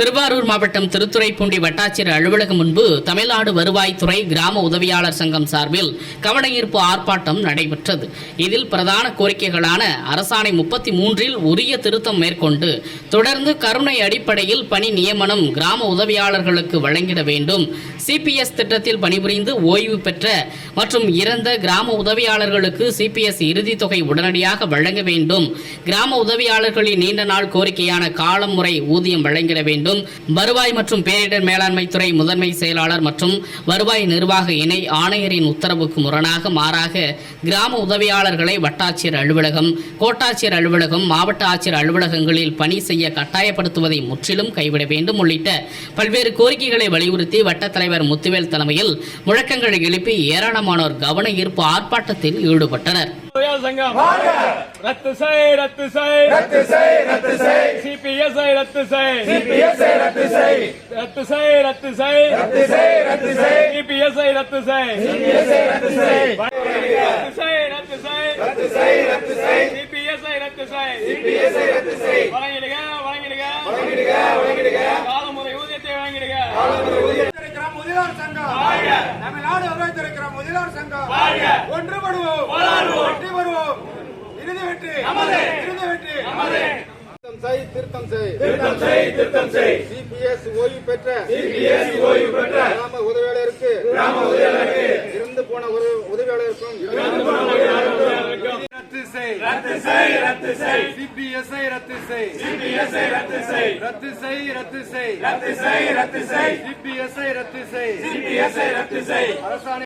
திருவாரூர் மாவட்டம் திருத்துறைப்பூண்டி வட்டாட்சியர் அலுவலகம் முன்பு தமிழ்நாடு வருவாய்த்துறை கிராம உதவியாளர் சங்கம் சார்பில் கவனஈர்ப்பு ஆர்ப்பாட்டம் நடைபெற்றது. இதில் பிரதான கோரிக்கைகளான அரசாணை முப்பத்தி மூன்றில் உரிய திருத்தம் மேற்கொண்டு தொடர்ந்து கருணை அடிப்படையில் பணி நியமனம் கிராம உதவியாளர்களுக்கு வழங்கிட வேண்டும். சிபிஎஸ் திட்டத்தில் பணிபுரிந்து ஓய்வு பெற்ற மற்றும் இறந்த கிராம உதவியாளர்களுக்கு சிபிஎஸ் இறுதித் தொகை உடனடியாக வழங்க வேண்டும். கிராம உதவியாளர்களின் நீண்ட நாள் கோரிக்கையான காலம் முறை ஊதியம் வழங்கிட வேண்டும். வருவாய் மற்றும் பேரிடர் மேலாண்மை துறை முதன்மை செயலாளர் மற்றும் வருவாய் நிர்வாக இணை ஆணையரின் உத்தரவுக்கு முரணாக மாறாக கிராம உதவியாளர்களை வட்டாட்சியர் அலுவலகம் கோட்டாட்சியர் அலுவலகம் மாவட்ட ஆட்சியர் அலுவலகங்களில் பணி செய்ய கட்டாயப்படுத்துவதை முற்றிலும் கைவிட வேண்டும் உள்ளிட்ட பல்வேறு கோரிக்கைகளை வலியுறுத்தி வட்டத் தலைவர் முத்துவேல் தலைமையில் முழக்கங்களை எழுப்பி ஏராளமானோர் கவன ஈர்ப்பு ஆர்ப்பாட்டத்தில் ஈடுபட்டனர். சங்கம் ரத்து செய் ரத்து செய் ரத்து செய் ரத்து செய் சிபிஎஸ்ஐ ரத்து செய் சிபிஎஸ்ஐ ரத்து செய் ரத்து செய் ரத்து செய் ரத்து செய் ரத்து செய் சிபிஎஸ்ஐ ரத்து செய் சிபிஎஸ்ஐ ரத்து செய் ரத்து செய் ரத்து செய் ரத்து செய் ரத்து செய் சிபிஎஸ்ஐ ரத்து செய் சிபிஎஸ்ஐ ரத்து செய் வழங்கிடுக வழங்கிடுக வழங்கிடுக வழங்கிடுக காலமுறை ஊதியத்தை வழங்கிடுக இருக்கிற முதலாளர் சங்கம் தமிழ்நாடு வருவாய்த்துறைக்கிற முதலாளர் சங்கம் ஒன்றுபடுவோம் இறுதி வெற்றி இறுதி வெற்றி. திருத்தம் செய் திருத்தம் செய். திருத்தம் செய் திருத்தம் செய். சிபிஎஸ் ஓய்வு பெற்ற. சிபிஎஸ் ஓய்வு பெற்ற. கிராம உதவியாளருக்கு. கிராம உதவியாளருக்கு. இருந்து போன ஒரு உதவியாளருக்கும். இருந்து போன உதவியாளருக்கும். ரத்து செய். ரத்து செய் ரத்து செய். சிபிஎஸ்ஐ ரத்து செய். சிபிஎஸ்ஐ ரத்து செய். ரத்து செய் ரத்து செய். ரத்து செய் ரத்து செய். சிபிஎஸ்ஐ ரத்து செய். சிபிஎஸ்ஐ ரத்து செய். அரசாணை